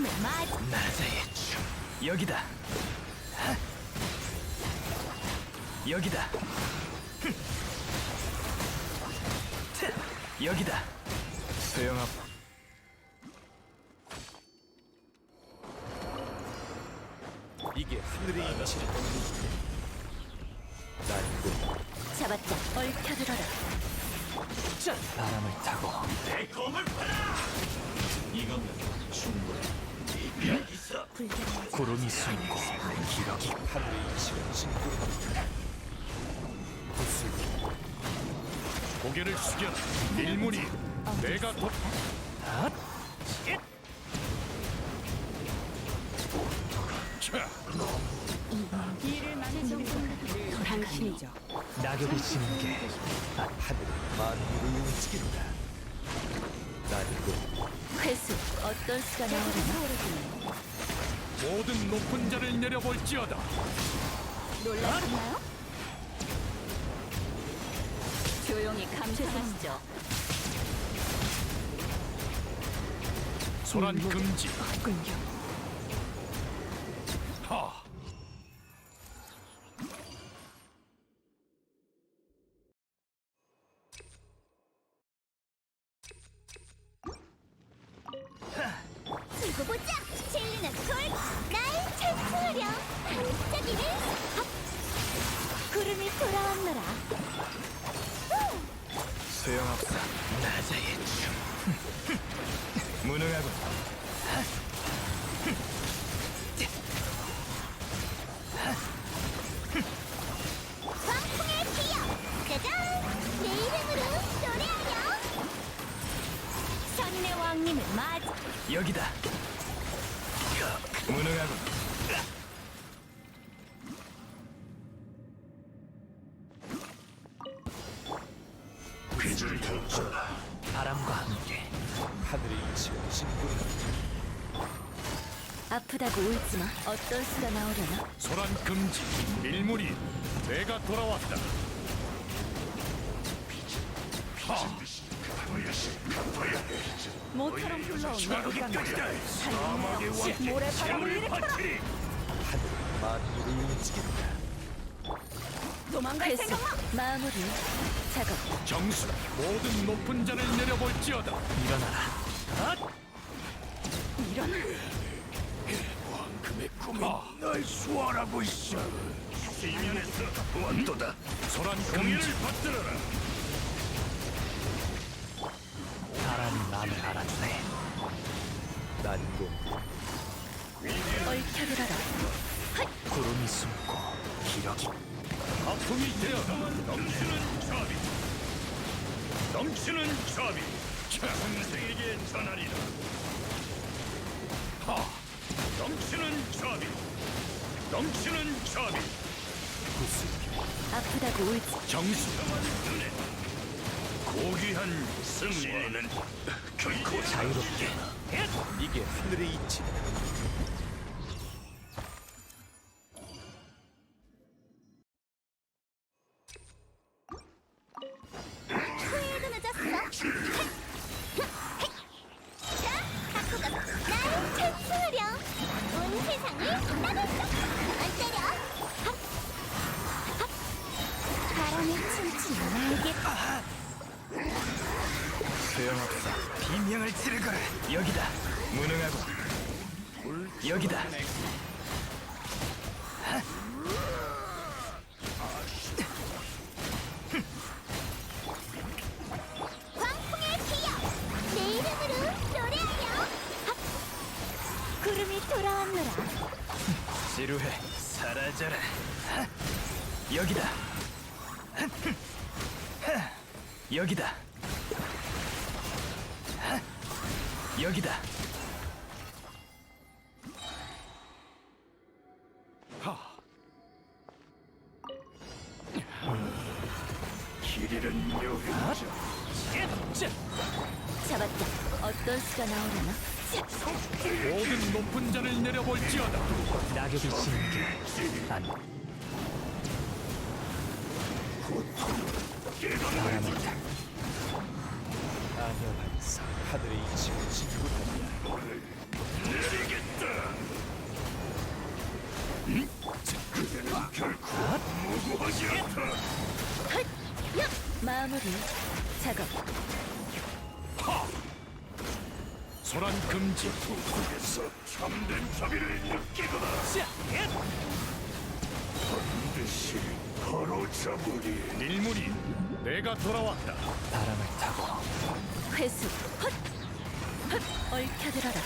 왕님을 맞 나자의 춤 여기다. 하! 여기다. 흠! 트! 여기다. 소용없. 이게 하늘의 이치 난고 잡았다. 얽혀들어라. 바람을 타고 내 검을 팔아 이거면 충분해. 여기서 구름이 숨고 기러기 하늘의 이치가 진구합니다 구슬 고개를 숙여 일문이 내가 곧 자, 일을 많은 정도 당신이죠. 낙엽이 지는 게 하늘은 만물을 움직인다 수 어떤 나오려나 모든 높은 자를 내려볼지어다. 놀라셨나요? 조용히 감사하시죠. 소란 금지. 군요 나자의 춤 무능하군 광풍의 기억. 짜잔. 내 이름으로 노래하렴. 선의 왕님을 맞 여기다 무능하군 귀를 펼쳐라 아프다고 울지 마. 어떤 수가 나오려나? 소란 금지 일문이 내가 돌아왔다. 하 모처럼 불러온 사막의 왕 모래바람을 움직인다 도망갈 생각 마무리. 작업. 정수 모든 높은 자를 내려볼지어다. 일어나라 금의 꿈이 날 수월하고 있어. 이면에서. 원도다? 소란 금지를 받들어라. 바람이 마음을 알아주네. 난고 얽혀들어라. 구름이 숨고 기러기 아픔이 되어라 넘치는 자비 넘치는 자비 천생에게 전하리라 하 넘치는 자비 넘치는 자비 아프다고 울지. 정수. 고귀한 승리는 결코 자유롭게. 이게 하늘의 이치 바람이 춤추는 날개. 소용없어 비명을 지르거라 여기다 무능하군 여기다 광풍의 기억. 내 이름으로 노래하렴. 핫. 구름이 돌아왔노라. 지루해 사라져라 하! 여기다 하! 여기다. 하! 여기다. 길이는 묘해져 잡았다. 어떤 수가 나오려나? 모든 높은 자를 내려볼지어다. 낙엽이 지는 게 안 소란 금지. 통통에서 참된 자비를 느끼거나. 자, 예. 잡으리 일물이. 내가 돌아왔다. 바람을 타고. 회수. 헛! 헛! 얽혀들어라